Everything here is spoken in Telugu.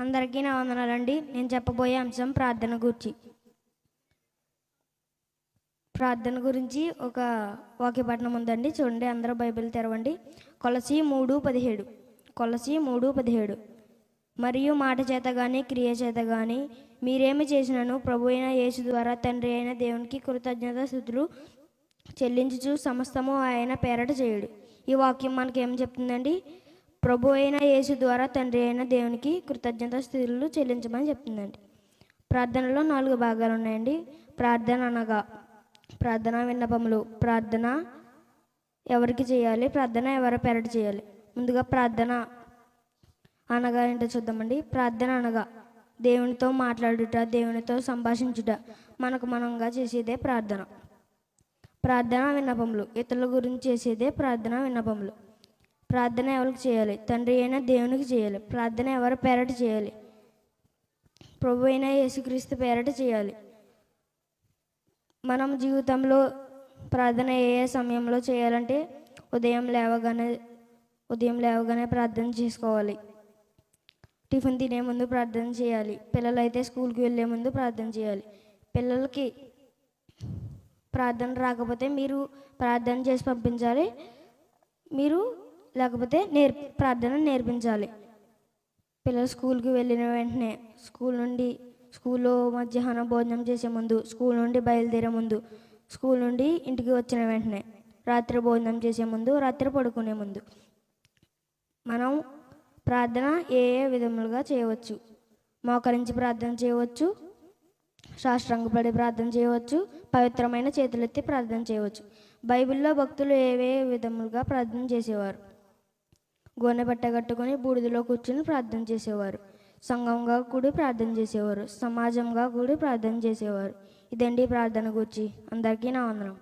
అందరికీ నా వందనాలండి. నేను చెప్పబోయే అంశం ప్రార్థన గురించి. ప్రార్థన గురించి ఒక వాక్యపట్నం ఉందండి. చూడండి అందరూ బైబిల్ తెరవండి. కొలసి మూడు పదిహేడు. కొలసి మూడు పదిహేడు. మరియు మాట చేత కానీ క్రియ చేత కానీ మీరేమి చేసినను ప్రభు అయిన యేసు ద్వారా తండ్రి అయిన దేవునికి కృతజ్ఞత స్థుతులు చెల్లించుచు సమస్తము ఆయన పేరట చేయుడు. ఈ వాక్యం మనకి ఏం చెప్తుందండి? ప్రభు అయిన యేసు ద్వారా తండ్రి అయిన దేవునికి కృతజ్ఞత స్థితులు చెల్లించమని చెప్తుందండి. ప్రార్థనలో నాలుగు భాగాలు ఉన్నాయండి. ప్రార్థన అనగా ప్రార్థన విన్నపములు ప్రార్థన ఎవరికి చేయాలి ప్రార్థన ఎవరి పెరటి చేయాలి. ముందుగా ప్రార్థన అనగా ఏంటో చూద్దామండి. ప్రార్థన అనగా దేవునితో మాట్లాడుట దేవునితో సంభాషించుట మనకు మనంగా చేసేదే ప్రార్థన. ప్రార్థన విన్నపములు ఇతరుల గురించి చేసేదే ప్రార్థన విన్నపములు. ప్రార్థన ఎవరికి చేయాలి? తండ్రి అయినా దేవునికి చేయాలి. ప్రార్థన ఎవరి పేరట చేయాలి? ప్రభు అయిన యేసుక్రీస్తు పేరట చేయాలి. మనం జీవితంలో ప్రార్థన ఏ ఏ సమయంలో చేయాలంటే ఉదయం లేవగానే ఉదయం లేవగానే ప్రార్థన చేసుకోవాలి. టిఫిన్ తినే ముందు ప్రార్థన చేయాలి. పిల్లలైతే స్కూల్కి వెళ్ళే ముందు ప్రార్థన చేయాలి. పిల్లలకి ప్రార్థన రాకపోతే మీరు ప్రార్థన చేసి పంపించాలి. మీరు లేకపోతే నేర్ ప్రార్థన నేర్పించాలి. పిల్లలు స్కూల్కి వెళ్ళిన వెంటనే స్కూల్ నుండి స్కూల్లో మధ్యాహ్నం భోజనం చేసే ముందు స్కూల్ నుండి బయలుదేరే ముందు స్కూల్ నుండి ఇంటికి వచ్చిన వెంటనే రాత్రి భోజనం చేసే ముందు రాత్రి పడుకునే ముందు మనం ప్రార్థన ఏ ఏ విధములుగా చేయవచ్చు? మోకరించి ప్రార్థన చేయవచ్చు సాష్టాంగపడి ప్రార్థన చేయవచ్చు పవిత్రమైన చేతులెత్తి ప్రార్థన చేయవచ్చు. బైబిల్లో భక్తులు ఏవే విధములుగా ప్రార్థన చేసేవారు? గోనె బట్ట కట్టుకొని బూడిదలో కూర్చుని ప్రార్థన చేసేవారు. సంఘంగా కూడి ప్రార్థన చేసేవారు. సమాజంగా కూడి ప్రార్థన చేసేవారు. ఇదండి ప్రార్థన గురించి. అందరికీ నా వందనం.